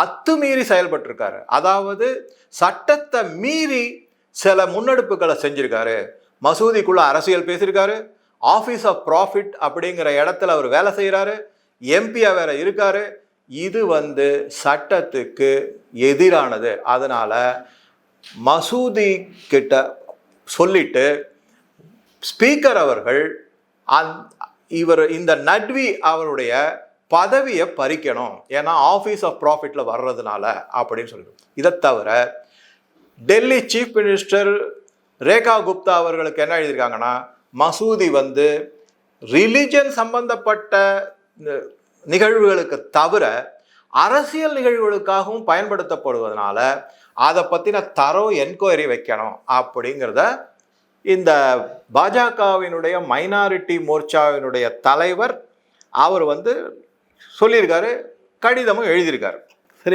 அத்துமீறி செயல்பட்டிருக்காரு. அதாவது சட்டத்தை மீறி சில முன்னெடுப்புகளை செஞ்சிருக்காரு. மசூதிக்குள்ள அரசியல் பேசியிருக்காரு. ஆஃபீஸ் ஆஃப் ப்ராஃபிட் அப்படிங்கிற இடத்துல அவர் வேலை செய்கிறாரு எம்பியாக வேற இருக்காரு. இது வந்து சட்டத்துக்கு எதிரானது. அதனால் மசூதி கிட்ட சொல்லிட்டு ஸ்பீக்கர் அவர்கள் அந் இவர் இந்த நட்வி அவருடைய பதவியை பறிக்கணும். ஏன்னா ஆஃபீஸ் ஆஃப் ப்ராஃபிட்டில் வர்றதுனால அப்படின்னு சொல்லிட்டு. இதை தவிர டெல்லி சீஃப் மினிஸ்டர் ரேகா குப்தா அவர்களுக்கு என்ன எழுதியிருக்காங்கன்னா மசூதி வந்து ரிலிஜன் சம்பந்தப்பட்ட நிகழ்வுகளுக்கு தவிர அரசியல் நிகழ்வுகளுக்காகவும் பயன்படுத்தப்படுவதனால அதை பற்றின தரோ என்கொயரி வைக்கணும் அப்படிங்கிறத இந்த பாஜகவினுடைய மைனாரிட்டி மோர்ச்சாவினுடைய தலைவர் அவர் வந்து சொல்லியிருக்காரு கடிதமும் எழுதியிருக்காரு.